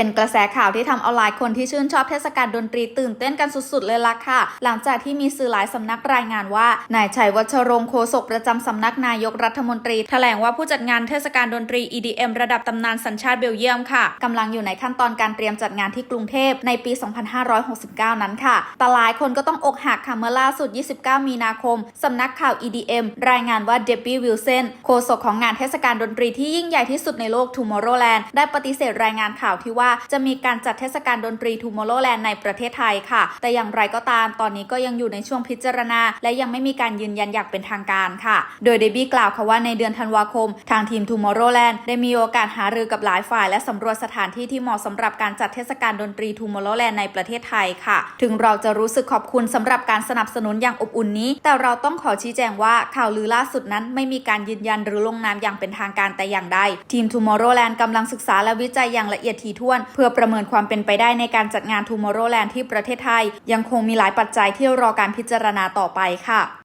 เป็นกระแสข่าวที่ทำเอาหลายคนที่ชื่นชอบเทศกาลดนตรีตื่นเต้นกันสุดๆ เลยล่ะค่ะ หลังจากที่มีสื่อหลายสำนักรายงานว่านายชัยวัชรงค์โฆษกประจำสำนักนายกรัฐมนตรี แถลงว่าผู้จัดงานเทศกาลดนตรี EDM ระดับตำนานสัญชาติเบลเยียมค่ะกำลังอยู่ในขั้นตอนการเตรียมจัดงานที่กรุงเทพในปี 2569 นั้นค่ะแต่หลายคนก็ต้องอกหักค่ะเมื่อล่าสุด 29 มีนาคมสำนักข่าว EDM รายงานว่าเดบบี้วิลเซนโฆษกของงานเทศกาลดนตรีที่ยิ่งใหญ่ที่สุดในโลก Tomorrowland ได้ปฏิเสธรายงานข่าวที่ว่าจะมีการจัดเทศกาลดนตรี Tomorrowland ในประเทศไทยค่ะ แต่อย่างไรก็ตามตอนนี้ก็ยังอยู่ในช่วงพิจารณา และยังไม่มีการยืนยันอย่างเป็นทางการค่ะ โดยเดบี้กล่าวค่ะว่าในเดือนธันวาคม ทางทีม Tomorrowland ได้มีโอกาสหารือกับหลายฝ่าย และสำรวจสถานที่ที่เหมาะสำหรับการจัดเทศกาลดนตรี Tomorrowland ในประเทศไทยค่ะ ถึงเราจะรู้สึกขอบคุณสำหรับการสนับสนุนอย่างอบอุ่นนี้ แต่เราต้องขอชี้แจงว่าข่าวลือล่าสุดนั้นไม่มีการยืนยันหรือลงนามอย่างเป็นทางการแต่อย่างใดทีม Tomorrowland กำลังศึกษาและวิจัยอย่างละเอียดถี่ถ้วนเพื่อประเมินความเป็นไปได้ในการจัดงาน Tomorrowland ที่ประเทศไทย ยังคงมีหลายปัจจัยที่รอการพิจารณาต่อไปค่ะ